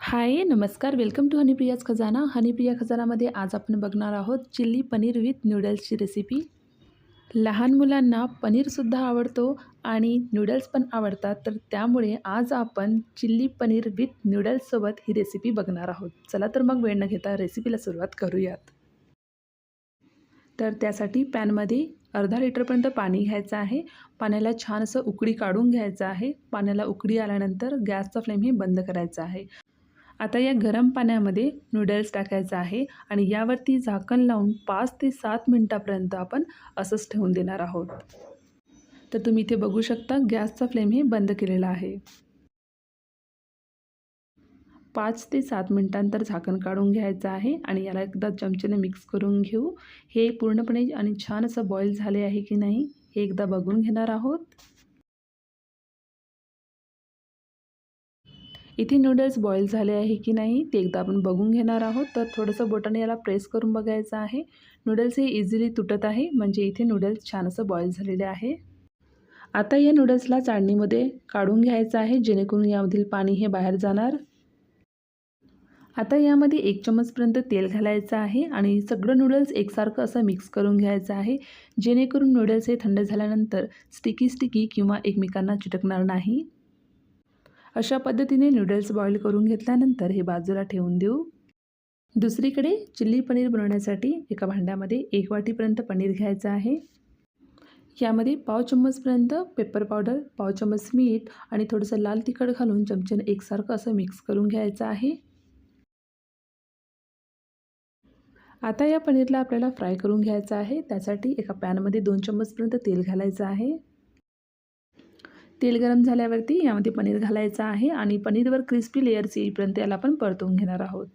हाय नमस्कार. Welcome to हनीप्रियाज खजाना. हनीप्रिया खजानामध्ये आज आपण बघणार आहोत चिल्ली पनीर विथ नूडल्सची रेसिपी लहान मुलांना पनीरसुद्धा आवडतो आणि नूडल्स पण आवडतात. तर त्यामुळे आज आपण चिल्ली पनीर विथ नूडल्ससोबत ही रेसिपी बघणार आहोत. चला तर मग वेळ न घेता रेसिपीला सुरुवात करूयात. तर त्यासाठी पॅनमध्ये अर्धा लिटरपर्यंत पाणी घ्यायचं आहे. पाण्याला छान असं उकडी काढून घ्यायचं आहे. पाण्याला उकडी आल्यानंतर गॅसचा फ्लेम हे बंद करायचा आहे. आता या गरम पाण्यामध्ये नूडल्स टाकायचं आहे आणि यावरती झाकण लावून पाच ते सात मिनटापर्यंत आपण असंच ठेवून देणार आहोत. तर तुम्ही इथे बघू शकता गॅसचा फ्लेम हे बंद केलेला आहे. पाच ते सात मिनटांतर झाकण काढून घ्यायचं आहे आणि याला एकदा चमच्याने मिक्स करून घेऊ. हे पूर्णपणे आणि छान असं बॉईल झाले आहे की नाही हे एकदा बघून घेणार आहोत. इथे नूडल्स बॉईल झाले आहे की नाही ते एकदा आपण बघून घेणार आहोत. तर थोडंसं बोटाने याला प्रेस करून बघायचं आहे. नूडल्स हे इझिली तुटत आहे म्हणजे इथे नूडल्स छान असं बॉईल झालेले आहे. आता या नूडल्सला चाळणीमध्ये काढून घ्यायचं आहे जेणेकरून यामधील पाणी हे बाहेर जाणार. आता यामध्ये एक चम्मचपर्यंत तेल घालायचं आहे आणि सगळं नूडल्स एकसारखं असं मिक्स करून घ्यायचं आहे. जेणेकरून नूडल्स हे थंड झाल्यानंतर स्टिकी स्टिकी किंवा एकमेकांना चिटकणार नाही. अशा पद्धतीने नूडल्स बॉईल करून घेतल्यानंतर हे बाजूला ठेवून देऊ. दुसरीकडे चिल्ली पनीर बनवण्यासाठी एका भांड्यामध्ये एक वाटीपर्यंत पनीर घ्यायचं आहे. यामध्ये पाव चम्मचपर्यंत पेपर पावडर पाव चम्मच मीठ आणि थोडंसं लाल तिखट घालून चमच्यानं एकसारखं असं मिक्स करून घ्यायचं आहे. आता या पनीरला आपल्याला फ्राय करून घ्यायचं आहे. त्यासाठी एका पॅनमध्ये दोन चम्मचपर्यंत तेल घालायचं आहे. तेल गरम झाल्यावरती यामध्ये पनीर घालायचं आहे आणि पनीरवर क्रिस्पी लेयर्स येईपर्यंत याला आपण परतवून घेणार आहोत.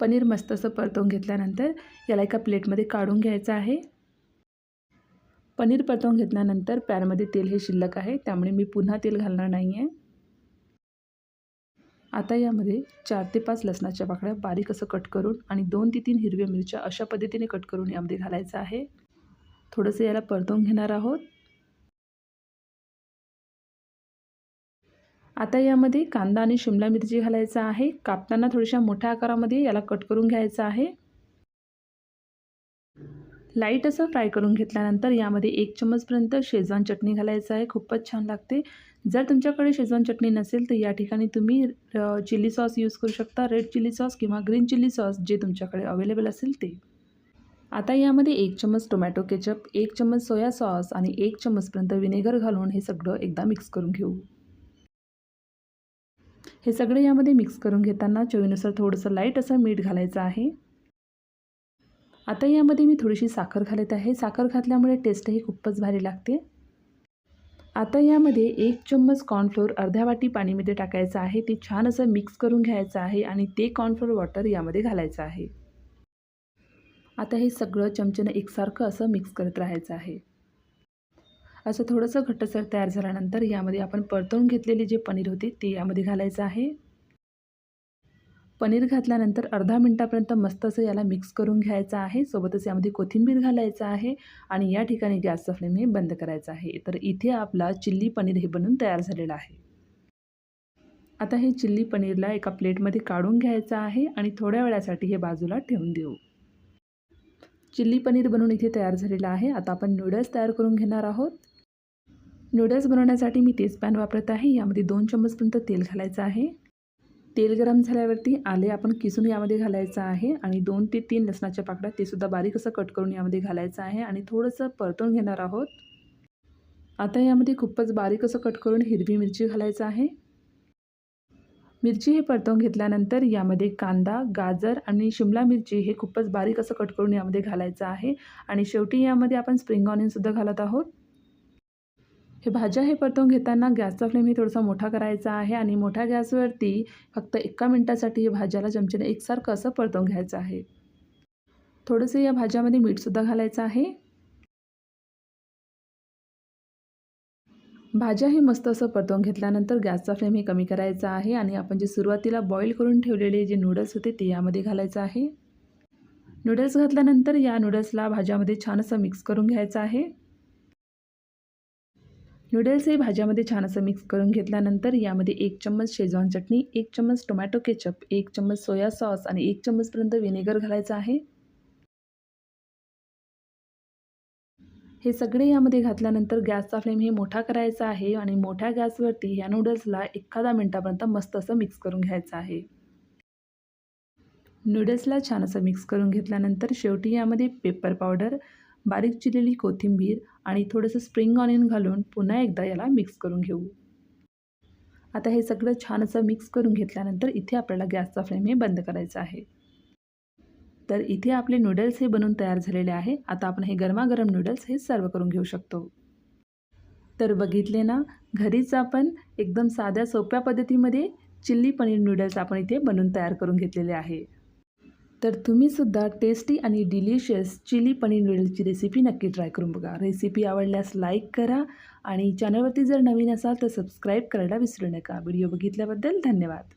पनीर मस्त असं परतवून घेतल्यानंतर याला एका प्लेटमध्ये काढून घ्यायचं आहे. पनीर परतवून घेतल्यानंतर पॅनमध्ये तेल हे शिल्लक आहे त्यामुळे मी पुन्हा तेल घालणार नाही आहे आता यामध्ये चार ते पाच लसणाच्या पाकळ्या बारीक असं कट करून आणि दोन ते तीन हिरव्या मिरच्या अशा पद्धतीने कट करून यामध्ये घालायचं आहे. थोडंसं याला परतून घेणार आहोत. आता यामध्ये कांदा आणि शिमला मिरची घालायचा आहे. कापताना थोड्याशा मोठ्या आकारामध्ये याला कट करून घ्यायचं आहे. लाइट असं फ्राय करून घेतल्यानंतर यामध्ये एक चम्मचपर्यंत शेजवान चटणी घालायचं आहे. खूपच छान लागते. जर तुमच्याकडे शेजवान चटणी नसेल तर या ठिकाणी तुम्ही चिली सॉस यूज करू शकता. रेड चिली सॉस किंवा ग्रीन चिली सॉस जे तुमच्याकडे अवेलेबल असेल ते. आता यामध्ये एक चम्मच टोमॅटो केचप एक चम्मच सोया सॉस आणि एक चम्मचपर्यंत विनेगर घालून हे सगळं एकदा मिक्स करून घेऊ. हे सगळं यामध्ये मिक्स करून घेताना चवीनुसार थोडंसं लाइट असं मीठ घालायचं आहे. आता यामध्ये मी थोडीशी साखर घालत आहे. साखर घातल्यामुळे टेस्टही खूपच भारी लागते. आता यामध्ये एक चम्मच कॉर्नफ्लोअर अर्ध्या वाटी पाणीमध्ये टाकायचं आहे. ते छान असं मिक्स करून घ्यायचं आहे आणि ते कॉर्नफ्लोअर वॉटर यामध्ये घालायचं आहे. आता हे सगळं चमच्यानं एकसारखं असं मिक्स करत राहायचं आहे. असं थोडंसं घट्टसर तयार झाल्यानंतर यामध्ये आपण परतवून घेतलेले जे पनीर होते ते यामध्ये घालायचं आहे. पनीर घातल्यानंतर अर्धा मिनटापर्यंत मस्त असं याला मिक्स करून घ्यायचं आहे. सोबतच यामध्ये कोथिंबीर घालायचं आहे आणि या ठिकाणी गॅसचा फ्लेम हे बंद करायचा आहे. तर इथे आपला चिल्ली पनीर हे बनून तयार झालेलं आहे. आता हे चिल्ली पनीरला एका प्लेटमध्ये काढून घ्यायचं आहे आणि थोड्या वेळासाठी हे बाजूला ठेवून देऊ. चिल्ली पनीर बनवून इथे तयार झालेलं आहे. आता आपण नूडल्स तयार करून घेणार आहोत. नूडल्स बनवण्यासाठी मी तेच पॅन वापरत आहे. यामध्ये दोन चम्मचपर्यंत तेल घालायचं आहे. तेल गरम झाल्यावरती आले आपण किसून यामध्ये घालायचं आहे. आणि दोन ते तीन लसणाच्या पाकड्या ते सुद्धा बारीक असं कट करून यामध्ये घालायचं आहे. आणि थोडंसं परतून घेणार आहोत. आता यामध्ये खूपच बारीक असं कट करून हिरवी मिरची घालायचं आहे. मिरची हे परतवून घेतल्यानंतर यामध्ये कांदा गाजर आणि शिमला मिरची हे खूपच बारीक असं कट करून यामध्ये घालायचं आहे. आणि शेवटी यामध्ये आपण स्प्रिंग ऑनियनसुद्धा घालत आहोत. हे भाज्या हे परतवून घेताना गॅसचा फ्लेम हे थोडासा मोठा करायचा आहे आणि मोठ्या गॅसवरती फक्त एका मिनटासाठी हे भाज्याला चमच्याने एकसारखं असं परतवून घ्यायचं आहे. थोडंसं या भाज्यामध्ये मीठसुद्धा घालायचं आहे. भाज्या हे मस्त असं परतवून घेतल्यानंतर गॅसचा फ्लेम हे कमी करायचा आहे आणि आपण जे सुरुवातीला बॉईल करून ठेवलेले जे नूडल्स होते ते यामध्ये घालायचं आहे. नूडल्स घातल्यानंतर या नूडल्सला भाज्यामध्ये छान असं मिक्स करून घ्यायचं आहे. नूडल्स हे भाज्यामध्ये छान असं मिक्स करून घेतल्यानंतर यामध्ये एक चम्मच शेजवान चटणी एक चम्मच टोमॅटो केचप एक चम्मच सोया सॉस आणि एक चम्मचपर्यंत व्हिनेगर घालायचं आहे. हे सगळे यामध्ये घातल्यानंतर गॅसचा फ्लेम हे मोठा करायचा आहे आणि मोठ्या गॅसवरती ह्या नूडल्सला एखादा मिनटापर्यंत मस्त असं मिक्स करून घ्यायचं आहे. नूडल्सला छान असं मिक्स करून घेतल्यानंतर शेवटी यामध्ये पेपर पावडर बारीक चिरलेली कोथिंबीर आणि थोडंसं स्प्रिंग ऑनियन घालून पुन्हा एकदा याला मिक्स करून घेऊ. आता हे सगळं छान असं मिक्स करून घेतल्यानंतर इथे आपल्याला गॅसचा फ्लेम हे बंद करायचा आहे. तर इथे आपले नूडल्स हे बनून तयार झालेले आहे. आता आपण हे गरमागरम नूडल्स हे सर्व करून घेऊ शकतो. तर बघितले ना घरीच आपण एकदम साध्या सोप्या पद्धतीमध्ये चिल्ली पनीर नूडल्स आपण इथे बनवून तयार करून घेतलेले आहे. तर तुम्हीसुद्धा टेस्टी आणि डिलिशियस चिली पनीर नूडल्सची रेसिपी नक्की ट्राय करून बघा. रेसिपी आवडल्यास लाईक करा आणि चॅनलवरती जर नवीन असाल तर सबस्क्राईब करायला विसरू नका. व्हिडिओ बघितल्याबद्दल धन्यवाद.